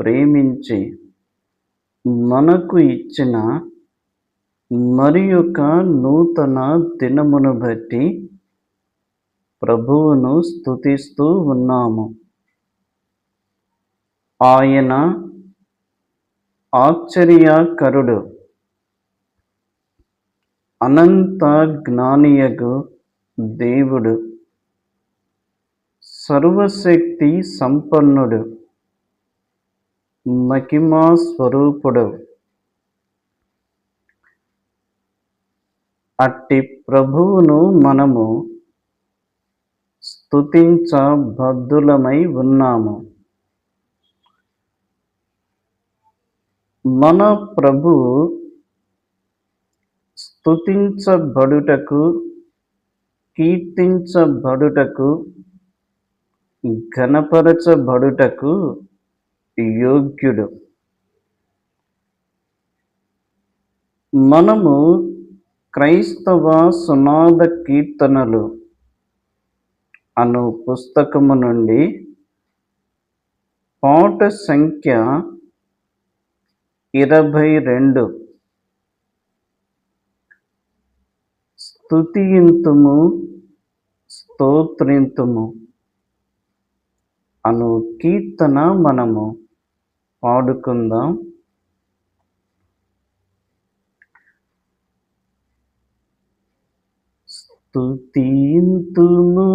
ప్రేమించి మనకు ఇచ్చిన మరి యొక్క నూతన దినమును బట్టి ప్రభువును స్థుతిస్తూ ఉన్నాము. ఆయన ఆశ్చర్యకరుడు అనంత జ్ఞానియగు దేవుడు సర్వశక్తి సంపన్నుడు. మహిమా స్వరూపుడు. అట్టి ప్రభువును మనము స్థుతించబద్ధులమై ఉన్నాము. మన ప్రభు స్థుతించబడుటకు కీర్తించబడుటకు ఘనపరచబడుటకు యోగ్యుడు. మనము క్రైస్తవ సునాద కీర్తనలు అను పుస్తకము నుండి పాట సంఖ్య ఇరవై రెండు స్థుతింతుము స్తోత్రింతుము అను కీర్తన మనము పాడుకుందాం. స్తుతింతుము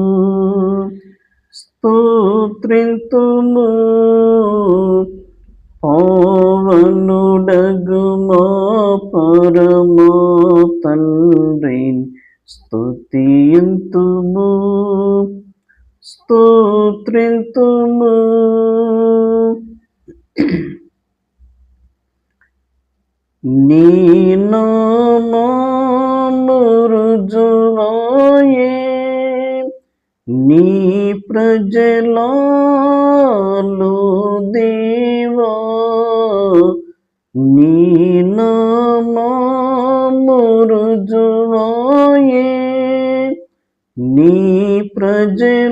స్తోత్రింతుము పవనుడగు మా పరమా తండ్రి. స్తుతింతుము స్తోత్రింతుము నీ నామరుజువాయే నీ ప్రజలాలు దేవా. నీ నామరుజువాయే నీ ప్రజలాలు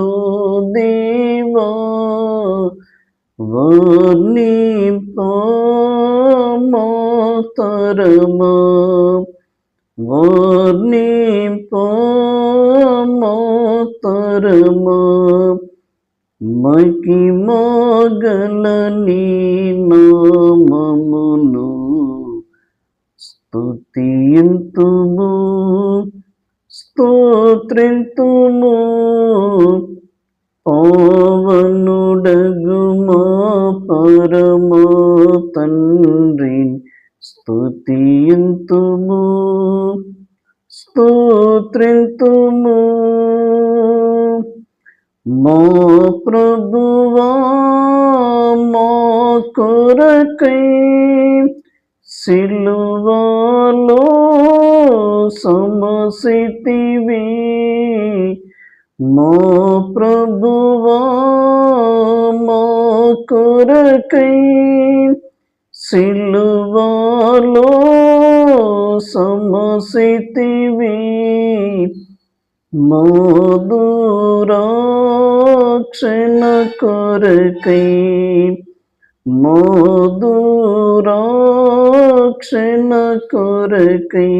దేవా వర్ణింపమాతరమా. వర్ణింపమాతరమా. మహిమగల నీ నామమును స్తుతింతుము స్తోత్రింతుము. పవనుడగు తండ్రి స్తుతింతుము స్తోత్రింతుము మో ప్రభువా మా కొరకై సిలువలో సమసితివి మా ప్రభువా మా కొరకై సిలువలో సమసితివి మధురాక్షణ కొరకై మధురాక్షణ కొరకై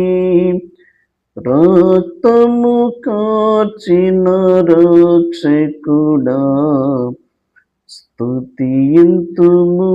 రక్తము కాచిన రక్షకుడా స్తుతింతుము